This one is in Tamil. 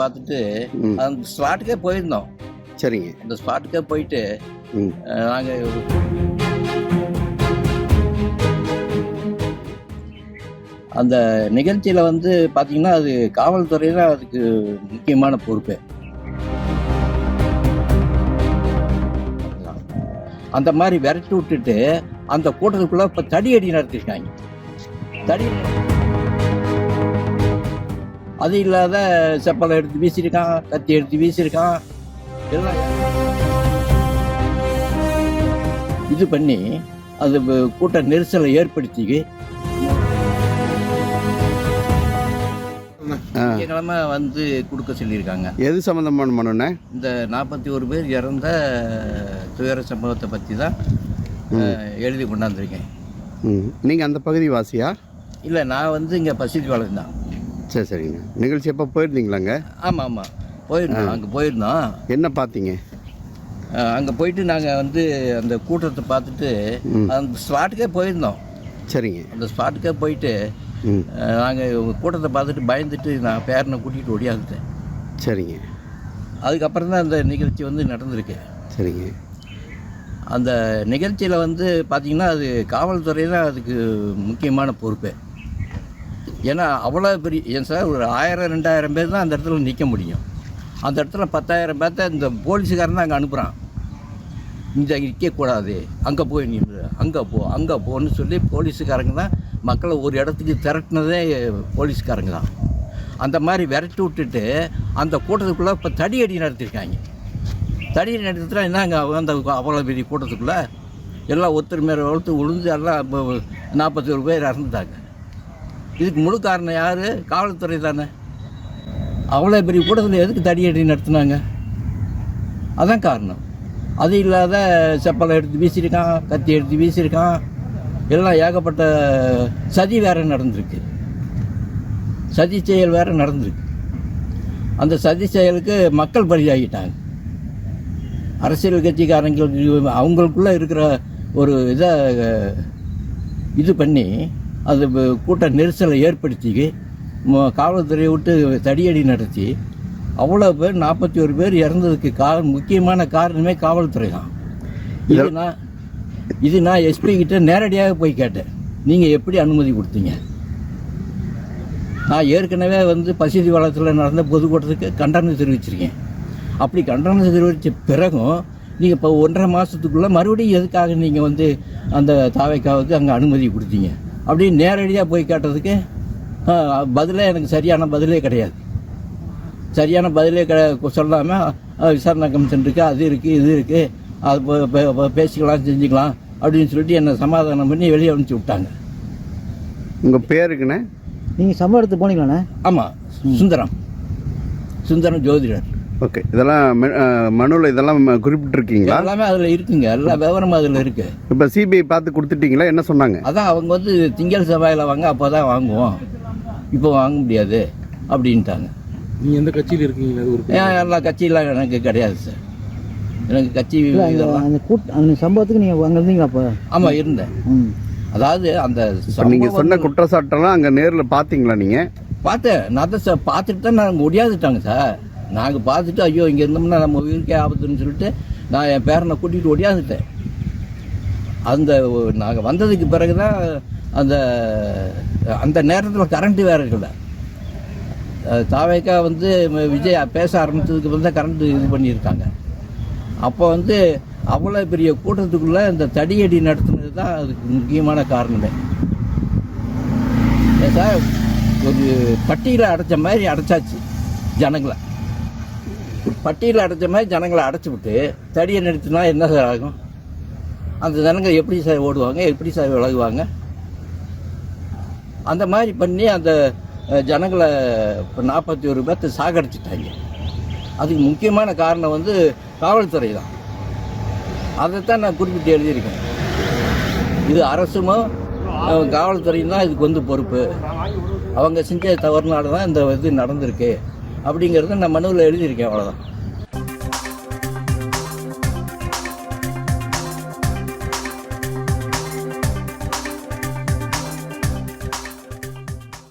பார்த்துட்டு. அந்த ஸ்பாட்டுக்கே போயிருந்தோம். சரிங்க. அந்த ஸ்பாட்டுக்கே போயிட்டு நாங்கள் அந்த நிகழ்ச்சியில் வந்து பார்த்தீங்கன்னா அது காவல்துறை தான் அதுக்கு முக்கியமான பொறுப்பு. அந்த மாதிரி விரட்டி விட்டுட்டு அந்த கூட்டத்துக்குள்ள இப்போ தடியடி நடத்திருக்காங்க. தடி அது இல்லாத செப்பலை எடுத்து வீசியிருக்கான் கத்தி எடுத்து வீசியிருக்கான். எல்லாம். இது பண்ணி அது கூட்ட நெரிசலை ஏற்படுத்தி. திங்கக்கிழமை வந்து கொடுக்க சொல்லியிருக்காங்க. எது சம்மந்தமான மனுண்ணே? இந்த நாற்பத்தி ஒரு பேர் இறந்த துயர சம்பவத்தை பற்றி தான் எழுதி கொண்டாந்துருக்கேன். நீங்கள் அந்த பகுதி வாசியா இல்லை நான் வந்து இங்கே பசிதி வளர்ந்தான் சரி சரிங்க. நிகழ்ச்சி எப்போ போயிருந்தீங்களாங்க? ஆமாம் ஆமாம் போயிருந்தோம். அங்கே போயிருந்தோம். என்ன பார்த்தீங்க? அங்கே போயிட்டு நாங்கள் வந்து அந்த கூட்டத்தை பார்த்துட்டு. அந்த ஸ்பாட்டுக்கே போயிருந்தோம். சரிங்க. அந்த ஸ்பாட்டுக்கே போயிட்டு நாங்கள் கூட்டத்தை பார்த்துட்டு பயந்துட்டு நான் பேரனை கூட்டிகிட்டு ஓடியாந்துட்டேன். சரிங்க. அதுக்கப்புறம் தான் அந்த நிகழ்ச்சி வந்து நடந்திருக்கு. சரிங்க. அந்த நிகழ்ச்சியில் வந்து பார்த்திங்கன்னா அது காவல்துறை தான் அதுக்கு முக்கியமான பொறுப்பு. ஏன்னா அவ்வளோ பெரிய ஏன் சார் ஒரு ஆயிரம் ரெண்டாயிரம் பேர் தான் அந்த இடத்துல நிற்க முடியும். அந்த இடத்துல பத்தாயிரம் பேர்த்த இந்த போலீஸுக்காரன் தான் அங்கே அனுப்புகிறான் இந்த நிற்கக்கூடாது அங்கே போய் நீ அங்கே போ அங்கே போன்னு சொல்லி போலீஸுக்காரங்க தான் மக்களை ஒரு இடத்துக்கு திரட்டினதே போலீஸ்காரங்க தான். அந்த மாதிரி விரட்டி விட்டுட்டு அந்த கூட்டத்துக்குள்ளே இப்போ தடியடி நடத்திருக்காங்க. தடியடி நடத்தினா என்னங்க அந்த அவ்வளோ பெரிய கூட்டத்துக்குள்ளே? எல்லாம் ஒருத்தர் மேலே ஒருத்தர் விழுந்து எல்லாம் நாற்பத்தோரு நாற்பத்தி ஒரு பேர் இறந்துட்டாங்க. இதுக்கு முழு காரணம் யார்? காவல்துறை தானே. அவ்வளோ பெரிய கூட்டத்தில் எதுக்கு தடியடி நடத்துனாங்க? அதான் காரணம். அது இல்லாத செப்பலை எடுத்து வீசியிருக்கான் கத்தி எடுத்து வீசியிருக்கான். எல்லாம் ஏகப்பட்ட சதி வேறு நடந்திருக்கு. சதி செயல் வேறு நடந்திருக்கு. அந்த சதி செயலுக்கு மக்கள் பலியாகிட்டாங்க. அரசியல் கட்சிக்காரங்களுக்கு அவங்களுக்குள்ளே இருக்கிற ஒரு இதை இது பண்ணி அது கூட்ட நெரிசலை ஏற்படுத்தி காவல்துறையை விட்டு தடியடி நடத்தி அவ்வளோ பேர் நாற்பத்தி ஒரு பேர் இறந்ததுக்கு காரணம் முக்கியமான காரணமே காவல்துறை தான். இது நான் இது நான் எஸ்பி கிட்ட நேரடியாக போய் கேட்டேன். நீங்கள் எப்படி அனுமதி கொடுத்தீங்க? நான் ஏற்கனவே வந்து பசிதி வளத்தில் நடந்த பொதுக்கூட்டத்துக்கு கண்டனம் தெரிவிச்சிருக்கேன். அப்படி கண்டனம் தெரிவித்த பிறகும் நீங்கள் இப்போ ஒன்றரை மாதத்துக்குள்ளே மறுபடியும் எதுக்காக நீங்கள் வந்து அந்த தாவைக்காவுக்கு அங்கே அனுமதி கொடுத்தீங்க? அப்படின்னு நேரடியாக போய் கேட்டதுக்கு பதிலே எனக்கு சரியான பதிலே கிடையாது. சரியான பதிலே க சொல்லாமல் விசாரணை கமிஷன் இருக்குது அது இருக்குது இது இருக்குது அது பேசிக்கலாம் செஞ்சுக்கலாம் அப்படின்னு சொல்லிட்டு என்னை சமாதானம் பண்ணி வெளியே அனுப்பிச்சி விட்டாங்க. உங்கள் பேருக்குண்ணே நீங்கள் எடுத்து போனீங்களாண்ணே? ஆமாம் சுந்தரம். சுந்தரம் ஜோதிடர். ஓகே. இதெல்லாம் மனுவில் இதெல்லாம் குறிப்பிட்டிருக்கீங்களா? எல்லாமே அதில் இருக்குங்க. எல்லா விவரமும் அதில் இருக்கு. இப்போ சிபிஐ பார்த்து கொடுத்துட்டீங்களா? என்ன சொன்னாங்க? அதான் அவங்க வந்து திங்கள் செவ்வாயில் வாங்க அப்போ தான் வாங்குவோம். இப்போ வாங்க முடியாது அப்படின்ட்டாங்க. நீங்க எந்த கட்சியில் இருக்கீங்க? அது ஒரு ஏன் எல்லா கட்சியெல்லாம் எனக்கு கிடையாது சார். எனக்கு கட்சி இதெல்லாம் அந்த கூட் அந்த சம்பவத்துக்கு நீங்கள் அங்கே இருந்தீங்களா அப்போ? ஆமாம் இருந்தேன். ம். அதாவது அந்த நீங்கள் சொன்ன குற்றச்சாட்டெல்லாம் அங்கே நேரில் பார்த்தீங்களா நீங்கள் பார்த்தேன். நான் தான் சார் பார்த்துட்டு தான் நாங்கள் ஒடியாந்துட்டாங்க சார். நாங்கள் பார்த்துட்டு ஐயோ இங்கே இருந்தோம்னா நம்ம உயிருக்கே ஆபத்துன்னு சொல்லிட்டு நான் என் பேரனை கூட்டிகிட்டு ஒடியாந்துட்டேன் அந்த நாங்கள் வந்ததுக்கு பிறகு தான் அந்த அந்த நேரத்தில் கரண்ட்டு வேறு இருக்கல தாவேக்கா வந்து விஜய் பேச ஆரம்பித்ததுக்கு வந்து தான் கரண்ட்டு இது பண்ணியிருக்காங்க. அப்போ வந்து அவ்வளோ பெரிய கூட்டத்துக்குள்ளே இந்த தடியடி நடத்துனது தான் அதுக்கு முக்கியமான காரணமே. சார் ஒரு பட்டியில் அடைச்ச மாதிரி அடைச்சாச்சு ஜனங்களை. பட்டியலில் அடைச்ச மாதிரி ஜனங்களை அடைச்சி விட்டு தடியை நிறுத்தினா என்ன சார் ஆகும்? அந்த ஜனங்க எப்படி சார் ஓடுவாங்க? எப்படி சார் விலகுவாங்க? அந்த மாதிரி பண்ணி அந்த ஜனங்களை இப்போ நாற்பத்தி ஒரு பேர்த்து சாகடிச்சிட்டாங்க. அதுக்கு முக்கியமான காரணம் வந்து காவல்துறை தான். அதைத்தான் நான் குறிப்பிட்டு எழுதியிருக்கேன். இது அரசுமோ காவல்துறையும் தான் இதுக்கு வந்து பொறுப்பு. அவங்க செஞ்ச தவறுனால தான் இந்த இது நடந்திருக்கு. அப்படிங்கிறது நான் மனுவில் எழுதியிருக்கேன் அவ்வளோதான்